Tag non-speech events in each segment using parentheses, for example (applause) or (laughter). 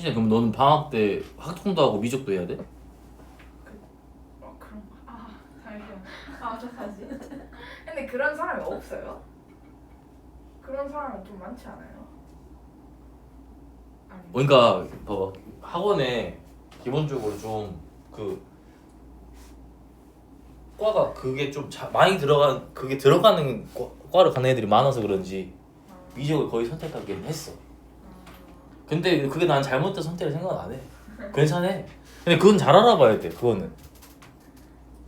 현진아 그럼 너는 방학 때 학통도 하고 미적도 해야 돼? 어 그런 거. 아 잠시만. 아 어떡하지? (laughs) 근데 그런 사람이 없어요? 그런 사람이 좀 많지 않아요? 아니. 그러니까 봐봐 학원에 기본적으로 좀 그 과가 그게 좀 자, 많이 들어간 그게 들어가는 과, 과를 가는 애들이 많아서 그런지 아, 미적을 거의 선택하긴 했어. 아, 근데 그게 난 잘못된 선택을 생각 안 해. 괜찮아. 근데 그건 잘 알아봐야 돼. 그거는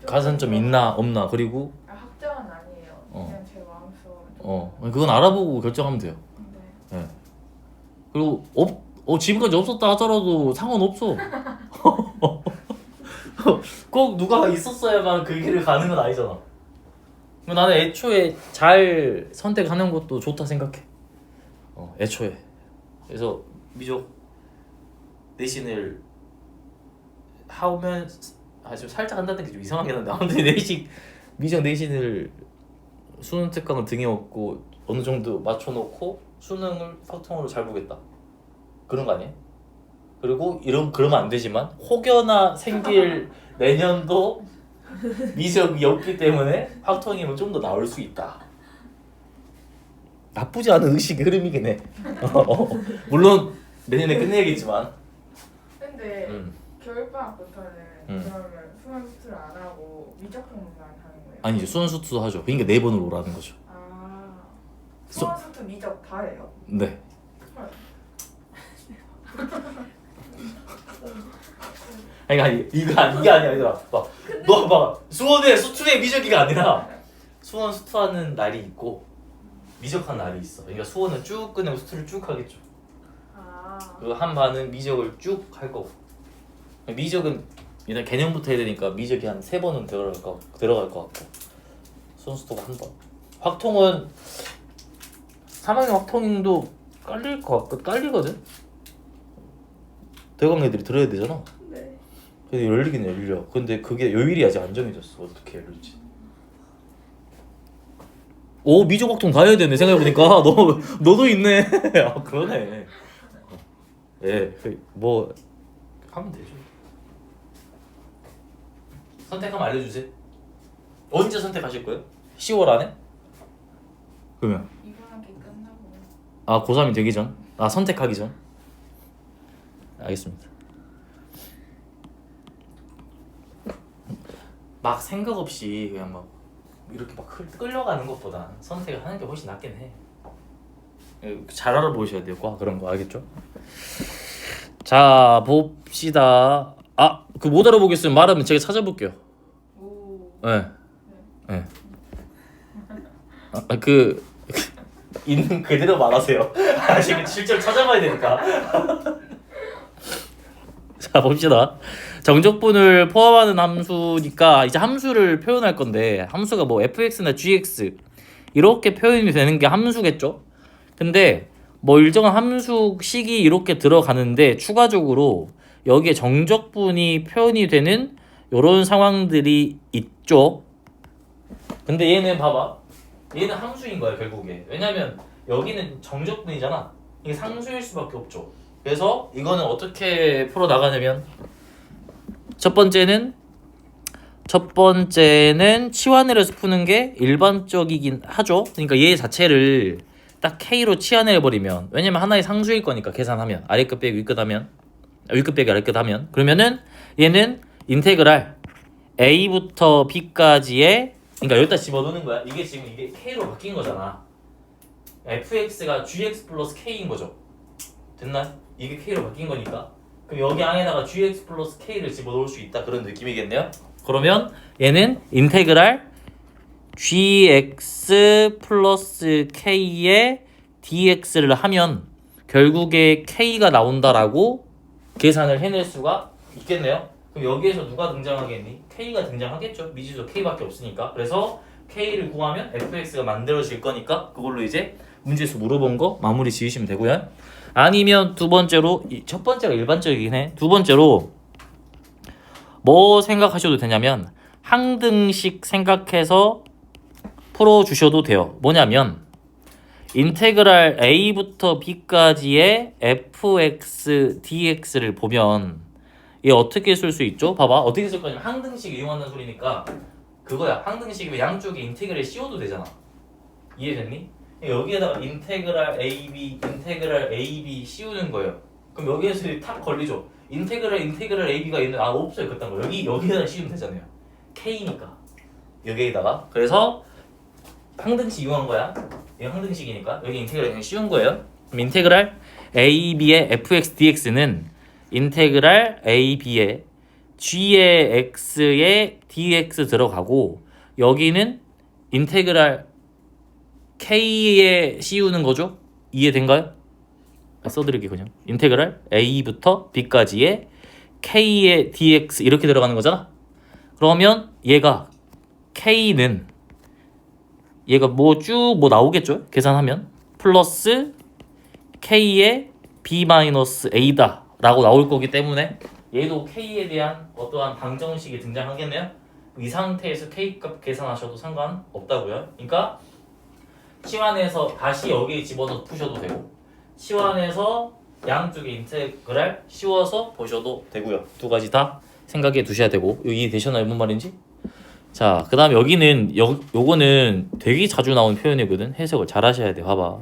가산점 있나 없나 그리고 아, 학점은 아니에요. 어. 그냥 제 마음속. 어 그건 알아보고 결정하면 돼요. 네. 그리고 없, 어, 지금까지 없었다 하더라도 상관없어. (laughs) 꼭 누가 있었어야만 그 길을 가는 건 아니잖아. 나는 애초에 잘 선택하는 것도 좋다 생각해. 어, 애초에. 그래서 미적 내신을 하면 아좀 살짝 한다는 게 좀 이상하긴 한데 아무튼 (laughs) 내신 미적 내신을 수능 특강을 등에 업고 어느 정도 맞춰놓고 수능을 확통으로 잘 보겠다. 그런 거 아니에요? 그리고 이런 그러면 안 되지만 혹여나 생길 (laughs) 내년도 미적이 없기 때문에 확통이면 좀 더 나올 수 있다. 나쁘지 않은 의식의 흐름이긴 해. (laughs) 어, 물론 내년에 끝내야겠지만. 근데 음. 겨울방학부터는 음. 그러면 수능 수술 안 하고 미적 공부만 하는 거예요? 아니 이제 수능 수투도 하죠. 그러니까 네 번을 오라는 거죠. 아 수- 수능 수술 미적 다 해요? 네. 헐. 아니 아니 이거 아니 이게 아니야 얘들아. 봐너봐 수원에 수투에 미적이가 아니라 수원 수투하는 날이 있고 미적한 날이 있어. 그러니까 수원은 쭉 끝내고 수투를 쭉 하겠죠. 아그한 반은 미적을 쭉 할 거고 미적은 일단 개념부터 해야 되니까 미적이 한 세 번은 들어갈 거 들어갈 것 같고 손수도가 한 번. 확통은 3학년 확통도 깔릴 것 같고 깔리거든. 대강 애들이 들어야 되잖아. 네. 근데 열리긴 열려. 근데 그게 요일이 아직 안 정해졌어. 어떻게 열릴지. 오 미적 확통 다 해야 되네 생각해보니까 (laughs) 너 너도 있네. (laughs) 아 그러네. 예, 그, 뭐 하면 되죠. 선택하면 알려주세요. 언제 선택하실 거예요? 10월 안에? 그러면 이번 학기 끝나고 아 고3이 되기 전? 아 선택하기 전? 알겠습니다. 막 생각 없이 그냥 막 이렇게 막 끌- 끌려가는 것보다 선택을 하는 게 훨씬 낫긴 해. 예, 잘 알아보셔야 돼요, 과 그런 거 알겠죠? 자 봅시다. 아 그 못 알아보겠으면 말하면 제가 찾아볼게요. 오 예. 예. 아, 그 (laughs) 있는 그대로 말하세요. (laughs) 아, 지금 실제로 찾아봐야 되니까. (laughs) 자 봅시다. 정적분을 포함하는 함수니까 이제 함수를 표현할 건데 함수가 뭐 fx나 gx 이렇게 표현이 되는 게 함수겠죠? 근데 뭐 일정한 함수식이 이렇게 들어가는데 추가적으로 여기에 정적분이 표현이 되는 이런 상황들이 있죠. 근데 얘는 봐봐. 얘는 함수인 거야 결국에. 왜냐면 여기는 정적분이잖아. 이게 상수일 수밖에 없죠. 그래서 이거는 어떻게 풀어 나가냐면 첫 번째는 첫 번째는 치환을 해서 푸는 게 일반적이긴 하죠. 그러니까 얘 자체를 딱 K로 치환을 해버리면 왜냐면 하나의 상수일 거니까 계산하면 아래끝 빼기 위끝 하면 아, 위끝 빼기 아래끝 하면 그러면은 얘는 인테그랄 A부터 B까지의 그러니까 여기다 집어넣는 거야. 이게 지금 이게 K로 바뀐 거잖아. fx가 gx 플러스 k인 거죠. 됐나? 이게 k로 바뀐 거니까. 그럼 여기 안에다가 gx 플러스 k를 집어넣을 수 있다 그런 느낌이겠네요. 그러면 얘는 인테그랄 gx 플러스 k의 dx를 하면 결국에 k가 나온다라고 계산을 해낼 수가 있겠네요. 그럼 여기에서 누가 등장하겠니? k가 등장하겠죠. 미지수 k밖에 없으니까. 그래서 k를 구하면 fx가 만들어질 거니까 그걸로 이제 문제에서 물어본 거 마무리 지으시면 되고요. 아니면 두 번째로 이첫 번째가 일반적이긴 해. 두 번째로 뭐 생각하셔도 되냐면 항등식 생각해서 풀어 주셔도 돼요. 뭐냐면 인테그랄 a부터 b까지의 fx dx를 보면 얘 어떻게 쓸 수 있죠? 봐봐. 어떻게 쓸 거냐면 항등식 이용한다는 소리니까 그거야. 항등식이면 양쪽에 인테그랄 씌워도 되잖아. 이해됐니? 여기에다가 인테그랄 ab 인테그랄 ab 씌우는 거예요. 그럼 여기에서 탁 걸리죠? 인테그랄 인테그랄 ab가 있는 아 없어요. 그딴 거. 여기 여기에다 씌우면 되잖아요. K니까. 여기에다가. 그래서 항등식 이용한 거야? 이거 항등식이니까. 여기 인테그랄 그냥 씌운 거예요. 그럼 인테그랄 ab의 fx dx는 인테그랄 ab의 g의 x의 dx 들어가고 여기는 인테그랄 k에 씌우는 거죠? 이해된가요? 써드릴게요 그냥. 인테그랄 a부터 b까지의 k의 dx 이렇게 들어가는 거잖아. 그러면 얘가 k는 얘가 뭐쭉뭐 나오겠죠 계산하면 플러스 k의 b 마이너스 a다 라고 나올 거기 때문에 얘도 k에 대한 어떠한 방정식이 등장하겠네요 이 상태에서 k 값 계산하셔도 상관없다고요 그러니까 치환해서 다시 여기에 집어넣어 푸셔도 되고 치환해서 양쪽에 인테그랄 씌워서 보셔도 되고요. 두 가지 다 생각해 두셔야 되고 여기 되셨나요? 뭔 말인지? 자, 그 다음 여기는 요 요거는 되게 자주 나오는 표현이거든. 해석을 잘 하셔야 돼. 봐봐.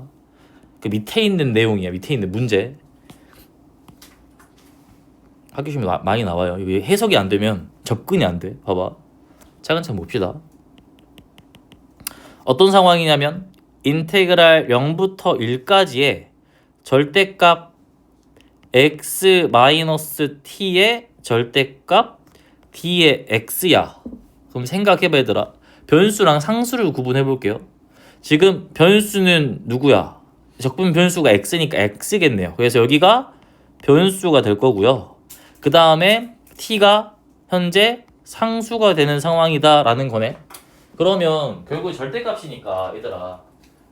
그 밑에 있는 내용이야. 밑에 있는 문제. 학교 시험에 나- 많이 나와요. 이게 해석이 안 되면 접근이 안 돼. 봐봐. 차근차근 봅시다. 어떤 상황이냐면 인테그랄 0부터 1까지의 절대값 x 마이너스 t의 절대값 d의 x야. 그럼 생각해봐 얘들아. 변수랑 상수를 구분해 볼게요. 지금 변수는 누구야? 적분 변수가 x니까 x겠네요. 그래서 여기가 변수가 될 거고요. 그 다음에 t가 현재 상수가 되는 상황이다 라는 거네. 그러면 결국 절대값이니까 얘들아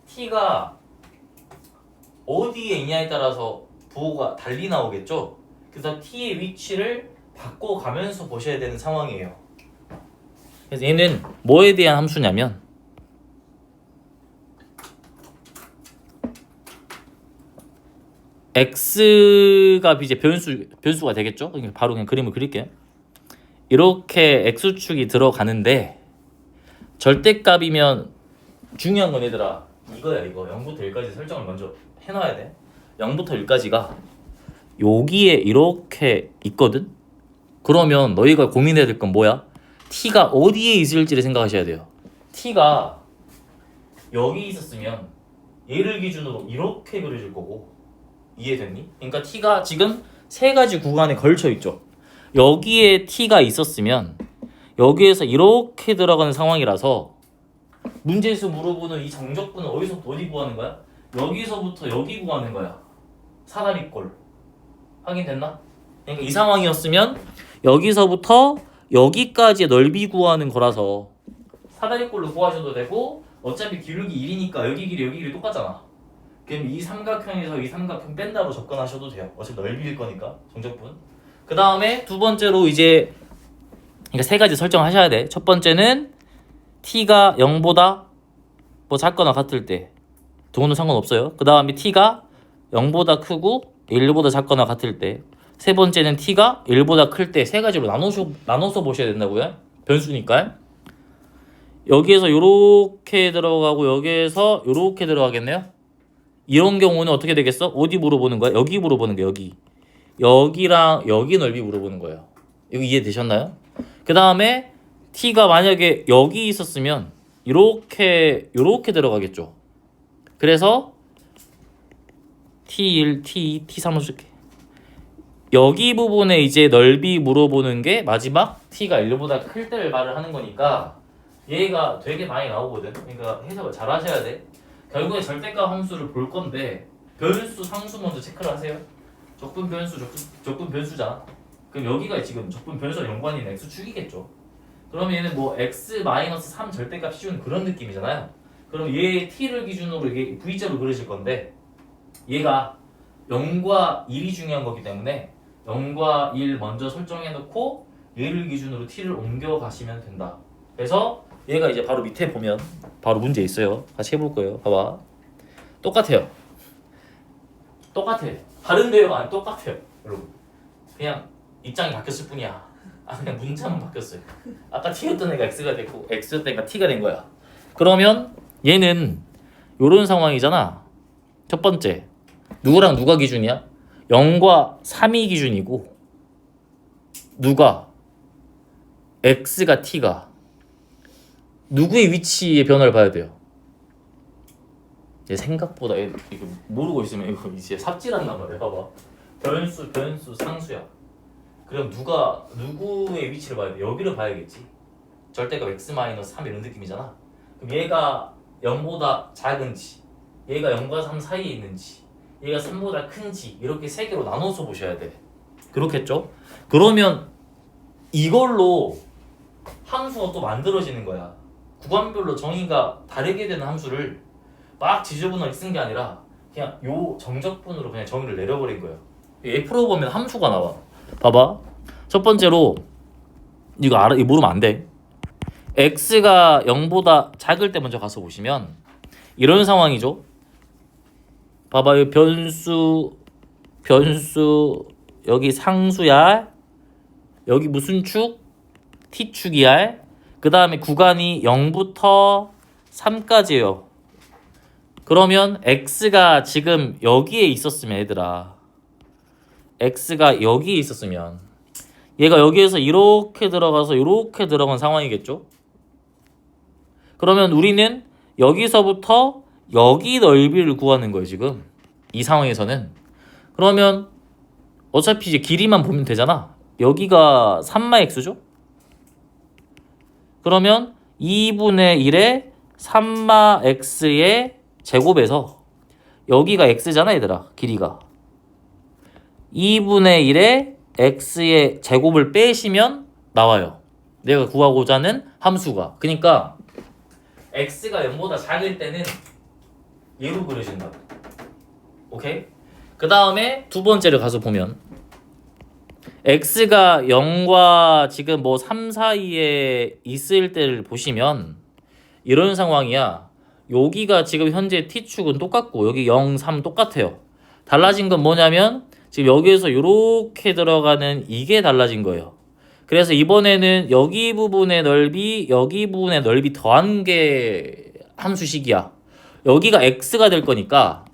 t가 어디에 있냐에 따라서 부호가 달리 나오겠죠. 그래서 t의 위치를 바꿔가면서 보셔야 되는 상황이에요. 그래서 얘는 뭐에 대한 함수냐면 x가 이제 변수 변수가 되겠죠. 그러니까 바로 그냥 그림을 그릴게요. 이렇게 x축이 들어가는데 절대값이면 중요한 건 얘들아 이거야 이거 0부터 1까지 설정을 먼저 해놔야 돼 0부터 1까지가 여기에 이렇게 있거든 그러면 너희가 고민해야 될 건 뭐야 t가 어디에 있을지를 생각하셔야 돼요 t가 여기 있었으면 얘를 기준으로 이렇게 그려질 거고 이해됐니? 그러니까 t가 지금 세 가지 구간에 걸쳐 있죠 여기에 t가 있었으면 여기에서 이렇게 들어가는 상황이라서 문제에서 물어보는 이 정적분은 어디서부터 어디 구하는 거야? 여기서부터 여기 구하는 거야. 사다리꼴. 확인됐나? 그러니까 이 상황이었으면 여기서부터 여기까지의 넓이 구하는 거라서 사다리꼴로 구하셔도 되고 어차피 기울기 1이니까 여기 길이 여기 길이 똑같잖아. 그럼 이 삼각형에서 이 삼각형 뺀다로 접근하셔도 돼요. 어차피 넓이일 거니까 정적분. 그 다음에 두 번째로 이제 그러니까 세 가지 설정하셔야 돼. 첫 번째는 t가 0보다 뭐 작거나 같을 때 그거는 상관없어요. 그 다음에 t가 0보다 크고 1보다 작거나 같을 때 세 번째는 t가 1보다 클 때 세 가지로 나눠서, 나눠서 보셔야 된다고요. 변수니까. 여기에서 요렇게 들어가고 여기에서 요렇게 들어가겠네요. 이런 경우는 어떻게 되겠어? 어디 물어보는 거야? 여기 물어보는 거야. 여기. 여기랑 여기 넓이 물어보는 거예요. 이거 이해되셨나요? 그 다음에 t가 만약에 여기 있었으면 이렇게 이렇게 들어가겠죠. 그래서 t1, t2, t3을 쓸게. 여기 부분에 이제 넓이 물어보는 게 마지막 t가 1보다 클 때를 말을 하는 거니까 얘가 되게 많이 나오거든. 그러니까 해석을 잘 하셔야 돼. 결국에 절대값 함수를 볼 건데 변수, 상수 먼저 체크를 하세요. 적분 변수, 적분, 적분 변수잖아. 그럼 여기가 지금 적분 변수와 연관이 있는 x축이겠죠. 그러면 얘는 뭐 x 마이너스 3 절대값 씌우는 그런 느낌이잖아요. 그럼 얘 t를 기준으로 이게 v자로 그려질 건데 얘가 0과 1이 중요한 거기 때문에 0과 1 먼저 설정해 놓고 얘를 기준으로 t를 옮겨 가시면 된다. 그래서 얘가 이제 바로 밑에 보면 바로 문제 있어요. 같이 해볼 거예요. 봐봐. 똑같아요. 똑같아요. 다른데요? 아니 똑같아요. 여러분. 그냥 입장이 바뀌었을 뿐이야. 아 그냥 문자만 바뀌었어요. 아까 t였던 애가 x가 됐고 x였던 애가 t가 된 거야. 그러면 얘는 요런 상황이잖아. 첫 번째. 누구랑 누가 기준이야? 0과 3이 기준이고 누가 x가 t가 누구의 위치의 변화를 봐야 돼요. 얘 생각보다 얘 이거 모르고 있으면 이거 이제 삽질한단 말이야. 봐봐. 변수, 변수, 상수야. 그럼 누가 누구의 위치를 봐야 돼? 여기를 봐야겠지. 절대값 x 마이너스 3 이런 느낌이잖아. 그럼 얘가 0보다 작은지, 얘가 0과 3 사이에 있는지, 얘가 3보다 큰지 이렇게 세 개로 나눠서 보셔야 돼. 그렇겠죠? 그러면 이걸로 함수가 또 만들어지는 거야. 구간별로 정의가 다르게 되는 함수를 막 지저분하게 쓴 게 아니라 그냥 요 정적분으로 그냥 정의를 내려버린 거예요. 얘 풀어보면 함수가 나와. 봐봐. 첫 번째로 이거 알아 이거 모르면 안 돼. x가 0보다 작을 때 먼저 가서 보시면 이런 상황이죠. 봐봐 이 변수 변수 여기 상수야. 여기 무슨 축? t축이야. 그 다음에 구간이 0부터 3까지예요. 그러면 x가 지금 여기에 있었으면 얘들아 x가 여기에 있었으면 얘가 여기에서 이렇게 들어가서 이렇게 들어간 상황이겠죠? 그러면 우리는 여기서부터 여기 넓이를 구하는 거예요 지금. 이 상황에서는. 그러면 어차피 이제 길이만 보면 되잖아. 여기가 3마 x죠? 그러면 2분의 1에 3마 x의 제곱에서 여기가 x잖아 얘들아 길이가. 2분의 1에 x의 제곱을 빼시면 나와요. 내가 구하고자 하는 함수가. 그러니까 x가 0보다 작을 때는 얘로 그려진다고 오케이? 그 다음에 두 번째를 가서 보면 x가 0과 지금 뭐 3 사이에 있을 때를 보시면 이런 상황이야 여기가 지금 현재 t축은 똑같고 여기 0, 3 똑같아요. 달라진 건 뭐냐면 지금 여기에서 이렇게 들어가는 이게 달라진 거예요. 그래서 이번에는 여기 부분의 넓이, 여기 부분의 넓이 더한 게 함수식이야. 여기가 x가 될 거니까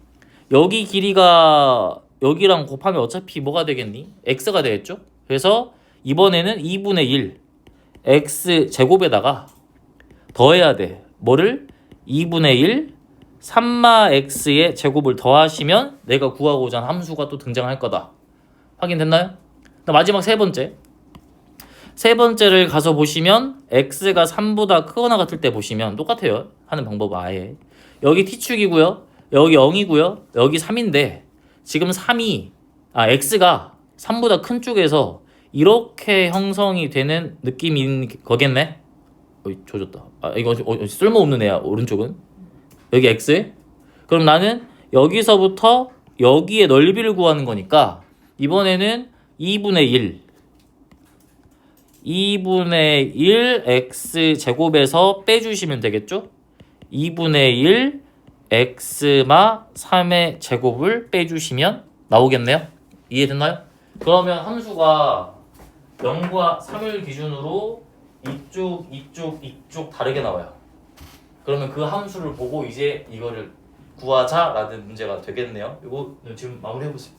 여기 길이가 여기랑 곱하면 어차피 뭐가 되겠니? x가 되겠죠? 그래서 이번에는 2분의 1 x 제곱에다가 더해야 돼. 뭐를? 2분의 1 3마 x의 제곱을 더하시면 내가 구하고자 하는 함수가 또 등장할 거다. 확인됐나요? 마지막 세 번째. 세 번째를 가서 보시면 x가 3보다 크거나 같을 때 보시면 똑같아요. 하는 방법 아예. 여기 t축이고요. 여기 0이고요. 여기 3인데 지금 3이 아 x가 3보다 큰 쪽에서 이렇게 형성이 되는 느낌인 거겠네. 어이 조졌다. 아 이거 어, 쓸모없는 애야 오른쪽은. 여기 x. 그럼 나는 여기서부터 여기의 넓이를 구하는 거니까 이번에는 2분의 1 2분의 1 x 제곱에서 빼주시면 되겠죠? 2분의 1 x마 3의 제곱을 빼주시면 나오겠네요. 이해됐나요? 그러면 함수가 0과 3을 기준으로 이쪽, 이쪽, 이쪽 다르게 나와요. 그러면 그 함수를 보고 이제 이거를 구하자라는 문제가 되겠네요. 이거 지금 마무리해 보세요.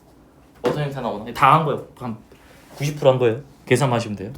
어떤 형태 나오나? 다 한 거예요. 한 90%한 거예요. 계산만 하시면 돼요.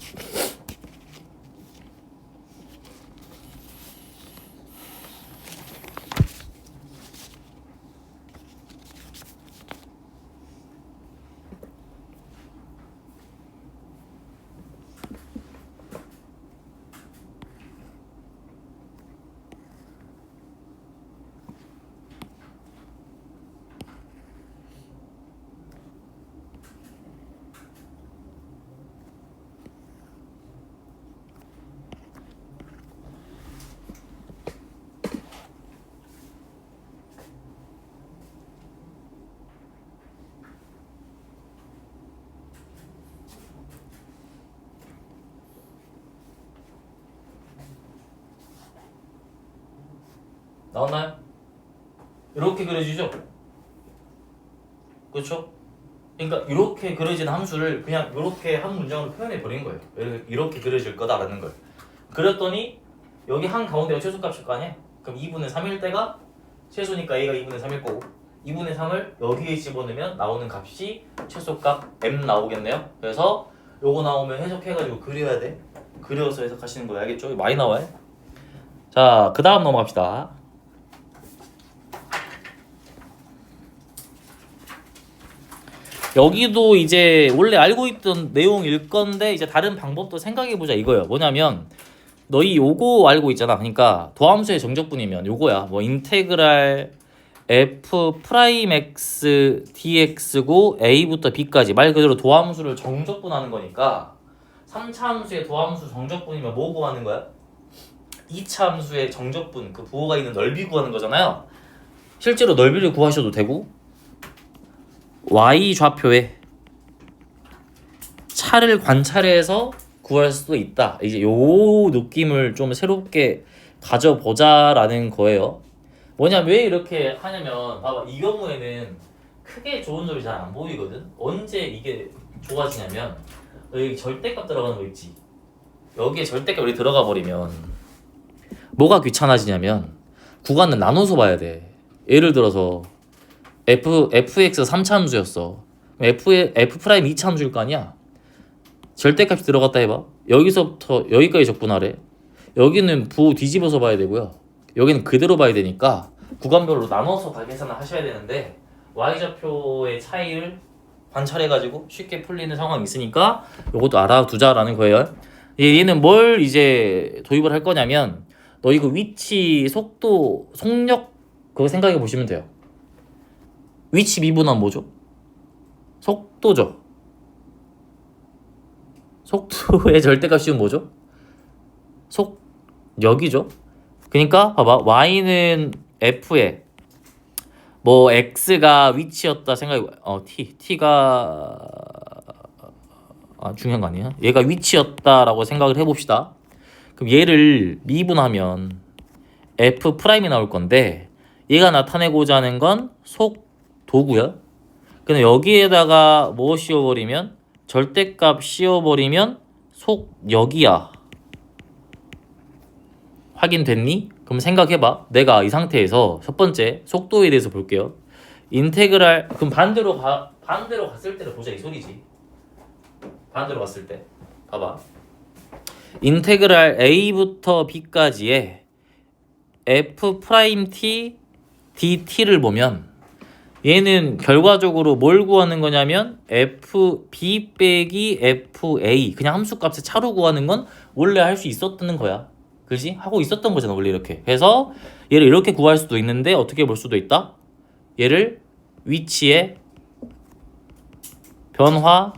나왔나요? 이렇게 그려지죠? 그렇죠? 그러니까 이렇게 그려진 함수를 그냥 이렇게 한 문장으로 표현해 버린 거예요. 이렇게, 그려질 거다라는 걸. 그렸더니 여기 한 가운데가 최소값일 거 아니야? 그럼 2분의 3일 때가 최소니까 a가 2분의 3일 거고 2분의 3을 여기에 집어넣으면 나오는 값이 최소값 m 나오겠네요. 그래서 요거 나오면 해석해가지고 그려야 돼. 그려서 해석하시는 거예요. 알겠죠? 많이 나와요. 자, 그 다음 넘어갑시다. 여기도 이제 원래 알고 있던 내용일 건데 이제 다른 방법도 생각해 보자 이거예요. 뭐냐면 너희 요거 알고 있잖아. 그러니까 도함수의 정적분이면 요거야. 뭐 인테그랄 f 프라임 x dx고 a부터 b까지 말 그대로 도함수를 정적분하는 거니까 3차 함수의 도함수 정적분이면 뭐 구하는 거야? 2차 함수의 정적분 그 부호가 있는 넓이 구하는 거잖아요. 실제로 넓이를 구하셔도 되고 y 좌표에 차를 관찰해서 구할 수도 있다. 이제 요 느낌을 좀 새롭게 가져보자라는 거예요. 뭐냐면 왜 이렇게 하냐면 봐봐 이 경우에는 크게 좋은 점이 잘 안 보이거든. 언제 이게 좋아지냐면 여기 절대값 들어가는 거 있지. 여기에 절대값이 들어가 버리면 뭐가 귀찮아지냐면 구간을 나눠서 봐야 돼. 예를 들어서 f fx 3차 함수였어. 그럼 f f 프라임 2차 함수일 거 아니야. 절대값이 들어갔다 해봐. 여기서부터 여기까지 적분하래. 여기는 부 뒤집어서 봐야 되고요. 여기는 그대로 봐야 되니까 구간별로 나눠서 가- 계산을 하셔야 되는데 y 좌표의 차이를 관찰해가지고 쉽게 풀리는 상황이 있으니까 이것도 알아두자라는 거예요. 얘- 얘는 뭘 이제 도입을 할 거냐면 너 이거 위치, 속도, 속력 그거 생각해 보시면 돼요. 위치 미분하면 뭐죠? 속도죠. 속도의 (laughs) 절대값이 뭐죠? 속력이죠. 그러니까 봐봐 y는 f에 뭐 x가 위치였다 생각해 어 t t가 아 중요한 거 아니야? 얘가 위치였다라고 생각을 해봅시다. 그럼 얘를 미분하면 f 프라임이 나올 건데 얘가 나타내고자 하는 건 속 도고요. 근데 여기에다가 뭐 씌워버리면 절대값 씌워버리면 속력이야. 확인됐니? 그럼 생각해봐. 내가 이 상태에서 첫 번째 속도에 대해서 볼게요. 인테그랄 그럼 반대로 가 반대로 갔을 때를 보자 이 소리지. 반대로 갔을 때 봐봐. 인테그랄 a부터 b까지의 f 프라임 t dt를 보면 얘는 결과적으로 뭘 구하는 거냐면 f b 빼기 f a 그냥 함수값의 차로 구하는 건 원래 할 수 있었던 거야. 그지? 하고 있었던 거잖아 원래 이렇게. 그래서 얘를 이렇게 구할 수도 있는데 어떻게 볼 수도 있다. 얘를 위치의 변화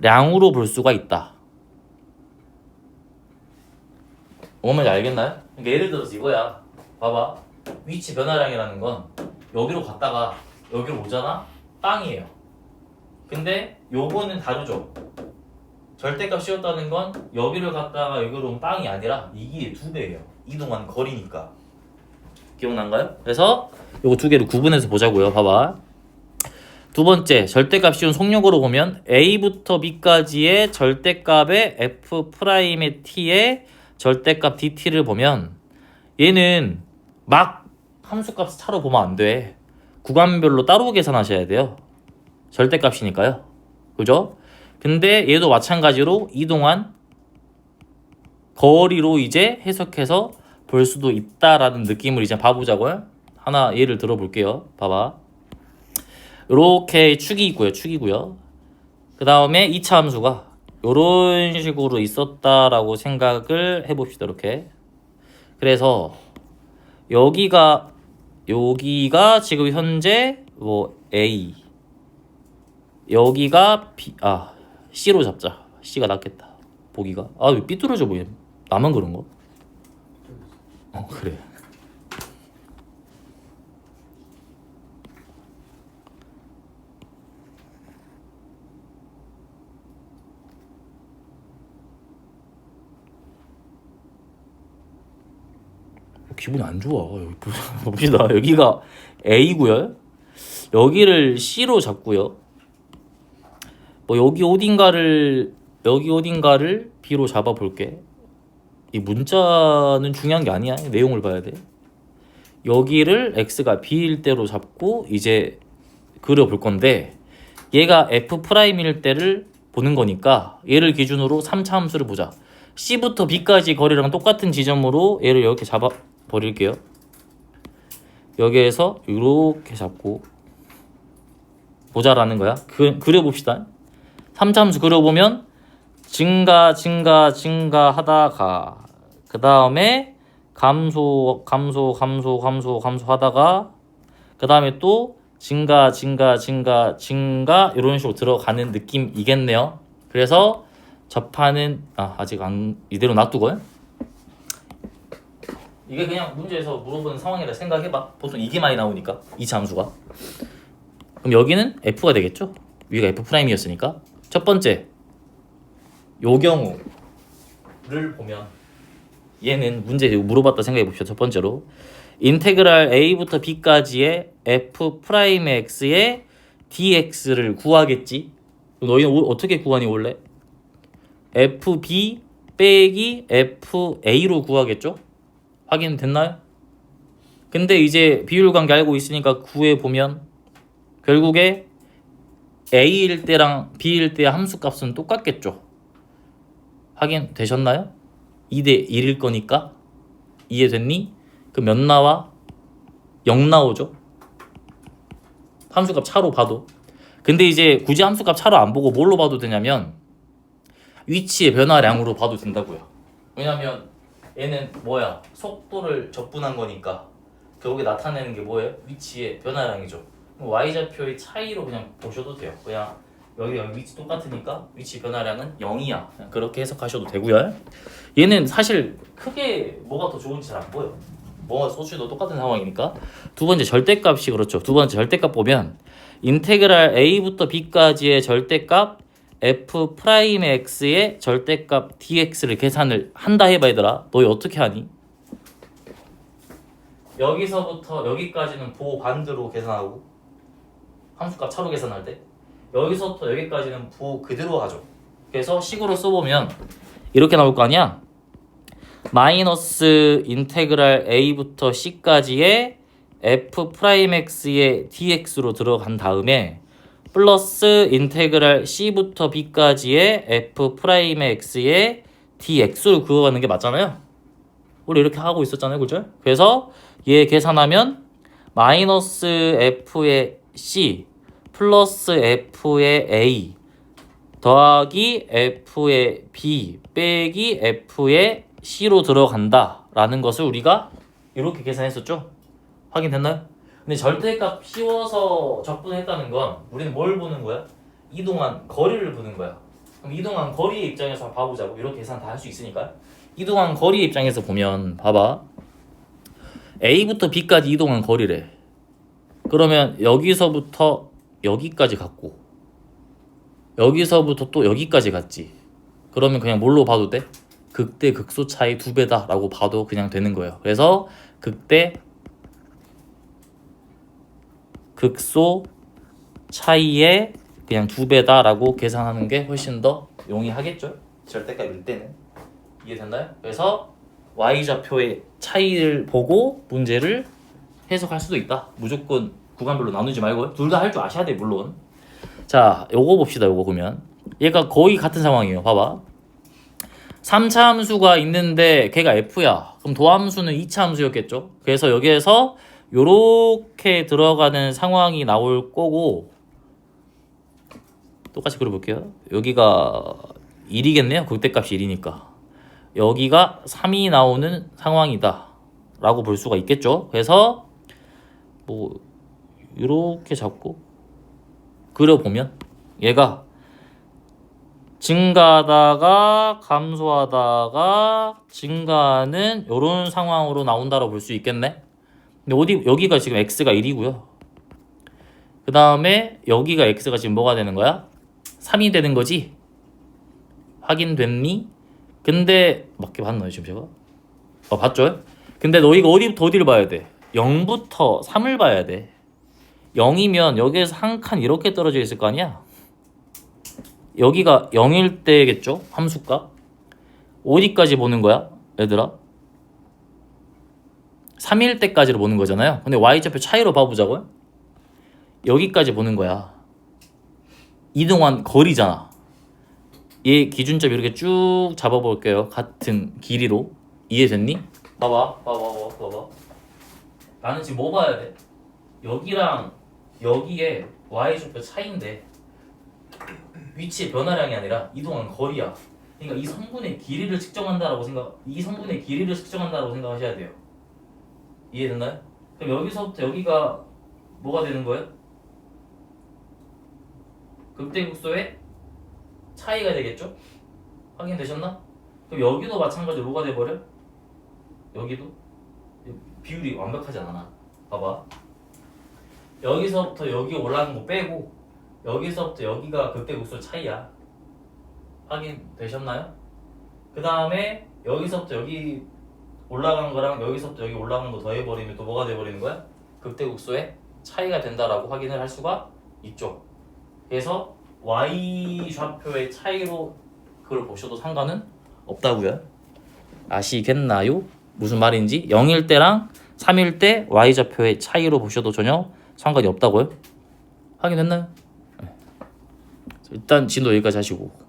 량으로 볼 수가 있다. 뭔 말인지 알겠나요? 그러니까 예를 들어서 이거야. 봐봐. 위치 변화량이라는 건 여기로 갔다가 여기로 오잖아? 빵이에요. 근데 요거는 다르죠. 절대값 씌웠다는 건 여기를 갔다가 여기로 온 빵이 아니라 이게 두 배예요. 이동한 거리니까. 기억난가요? 그래서 요거 두 개를 구분해서 보자고요. 봐봐. 두 번째 절대값 씌운 속력으로 보면 a부터 b까지의 절대값의 f 프라임의 t의 절대값 dt를 보면 얘는 막 함수값 차로 보면 안 돼. 구간별로 따로 계산하셔야 돼요. 절대값이니까요. 그죠? 근데 얘도 마찬가지로 이동한 거리로 이제 해석해서 볼 수도 있다라는 느낌을 이제 봐보자고요. 하나 예를 들어볼게요. 봐봐. 이렇게 축이 있고요. 축이고요. 그 다음에 2차 함수가 이런 식으로 있었다라고 생각을 해봅시다. 이렇게. 그래서 여기가 여기가 지금 현재 뭐 A 여기가 B 아 C로 잡자. C가 낫겠다. 보기가 아왜 삐뚤어져 보이네. 나만 그런 거? 어 그래. 기분이 안 좋아. 여기 보- (laughs) 봅시다. 여기가 A고요. 여기를 C로 잡고요. 뭐 여기 어딘가를 여기 어딘가를 B로 잡아 볼게. 이 문자는 중요한 게 아니야. 내용을 봐야 돼. 여기를 x가 b일 때로 잡고 이제 그려 볼 건데 얘가 f 프라임일 때를 보는 거니까 얘를 기준으로 3차 함수를 보자. c부터 b까지 거리랑 똑같은 지점으로 얘를 이렇게 잡아 버릴게요. 여기에서 이렇게 잡고 보자라는 거야. 그, 그려봅시다. 3차 함수 그려보면 증가 증가 증가 하다가 그 다음에 감소 감소 감소 감소 감소 하다가 그 다음에 또 증가 증가 증가 증가 이런 식으로 들어가는 느낌이겠네요 그래서 접하는 아 아직 안 이대로 놔두고요 이게 그냥 문제에서 물어보는 상황이라 생각해봐 보통 이게 많이 나오니까 이 함수가 그럼 여기는 f가 되겠죠 위가 f 프라임이었으니까 첫 번째 요 경우를 보면 얘는 문제 물어봤다 생각해 봅시다. 첫 번째로 인테그랄 a부터 b까지의 f 프라임 x의 dx를 구하겠지. 너희는 오- 어떻게 구하니 원래? fb 빼기 fa로 구하겠죠? 확인 됐나요? 근데 이제 비율 관계 알고 있으니까 구해 보면 결국에 a일 때랑 b일 때 함수 값은 똑같겠죠. 확인 되셨나요? 2대 1일 거니까 이해됐니? 그 몇 나와? 0 나오죠. 함수값 차로 봐도. 근데 이제 굳이 함수값 차로 안 보고 뭘로 봐도 되냐면 위치의 변화량으로 봐도 된다고요. 왜냐면 얘는 뭐야? 속도를 적분한 거니까 결국에 나타내는 게 뭐예요? 위치의 변화량이죠. y좌표의 차이로 그냥 보셔도 돼요. 그냥 여기 여기 위치 똑같으니까 위치 변화량은 0이야. 그냥 그렇게 해석하셔도 되고요. 얘는 사실 크게 뭐가 더 좋은지 잘 안 보여. 뭐가 소수도 똑같은 상황이니까. 두 번째 절대값이 그렇죠. 두 번째 절대값 보면 인테그랄 a부터 b까지의 절대값 f 프라임 x의 절대값 dx를 계산을 한다 해봐 얘들아. 너희 어떻게 하니? 여기서부터 여기까지는 보 반대로 계산하고 함수값 차로 계산할 때 여기서부터 여기까지는 보 그대로 하죠. 그래서 식으로 써보면 이렇게 나올 거 아니야? 마이너스 인테그랄 a부터 c까지의 f 프라임 x의 dx로 들어간 다음에 플러스 인테그랄 c부터 b까지의 f 프라임 x의 dx로 그어가는 게 맞잖아요. 우리 이렇게 하고 있었잖아요, 그죠? 그래서 얘 계산하면 마이너스 f의 c 플러스 f의 a 더하기 f의 b 빼기 f의 c로 들어간다라는 것을 우리가 이렇게 계산했었죠. 확인됐나요? 근데 절대값 씌워서 적분했다는 건 우리는 뭘 보는 거야? 이동한 거리를 보는 거야. 그럼 이동한 거리의 입장에서 봐보자고 이렇게 계산 다 할 수 있으니까 이동한 거리 입장에서 보면 봐봐 A부터 B까지 이동한 거리래. 그러면 여기서부터 여기까지 갔고 여기서부터 또 여기까지 갔지. 그러면 그냥 뭘로 봐도 돼? 극대 극소 차이 두 배다라고 봐도 그냥 되는 거예요. 그래서 극대 극소 차이의 그냥 두 배다라고 계산하는 게 훨씬 더 용이하겠죠? 절대값일 때는 이해됐나요? 그래서 y 좌표의 차이를 보고 문제를 해석할 수도 있다. 무조건 구간별로 나누지 말고 둘 다 할 줄 아셔야 돼 물론. 자, 요거 봅시다. 요거 보면 얘가 거의 같은 상황이에요. 봐봐. 3차 함수가 있는데 걔가 f야. 그럼 도함수는 2차 함수였겠죠? 그래서 여기에서 요렇게 들어가는 상황이 나올 거고 똑같이 그려볼게요. 여기가 1이겠네요. 극대값이 1이니까. 여기가 3이 나오는 상황이다. 라고 볼 수가 있겠죠. 그래서 뭐 이렇게 잡고 그려보면 얘가 증가하다가 감소하다가 증가하는 이런 상황으로 나온다고 볼 수 있겠네. 어디 여기가 지금 x가 1이고요. 그 다음에 여기가 x가 지금 뭐가 되는 거야? 3이 되는 거지? 확인됐니? 근데 맞게 봤나요 지금 제가? 어 봤죠? 근데 너희가 어디부터 어디를 봐야 돼? 0부터 3을 봐야 돼. 0이면 여기에서 한 칸 이렇게 떨어져 있을 거 아니야? 여기가 0일 때겠죠? 함수가? 어디까지 보는 거야? 얘들아? 3일 때까지로 보는 거잖아요. 근데 y좌표 차이로 봐보자고요? 여기까지 보는 거야. 이동한 거리잖아. 얘 기준점 이렇게 쭉 잡아볼게요. 같은 길이로. 이해됐니? 봐봐, 봐봐, 봐봐, 봐봐. 나는 지금 뭐 봐야 돼? 여기랑 여기에 y좌표 차이인데 위치의 변화량이 아니라 이동한 거리야. 그러니까 이 성분의 길이를 측정한다라고 생각, 이 성분의 길이를 측정한다라고 생각하셔야 돼요. 이해됐나요? 그럼 여기서부터 여기가 뭐가 되는 거예요? 극대극소의 차이가 되겠죠? 확인되셨나? 그럼 여기도 마찬가지로 뭐가 돼버려? 여기도 비율이 완벽하지 않아. 봐봐. 여기서부터 여기 올라가는 거 빼고 여기서부터 여기가 극대극소 차이야. 확인되셨나요? 그 다음에 여기서부터 여기 올라가는 거랑 여기서부터 여기 올라가는 거 더해버리면 또 뭐가 돼버리는 거야? 극대극소의 차이가 된다라고 확인을 할 수가 있죠. 그래서 y 좌표의 차이로 그걸 보셔도 상관은 없다고요. 아시겠나요? 무슨 말인지 0일 때랑 3일 때 y 좌표의 차이로 보셔도 전혀 상관이 없다고요. 확인했나요? 네. 일단 진도 여기까지 하시고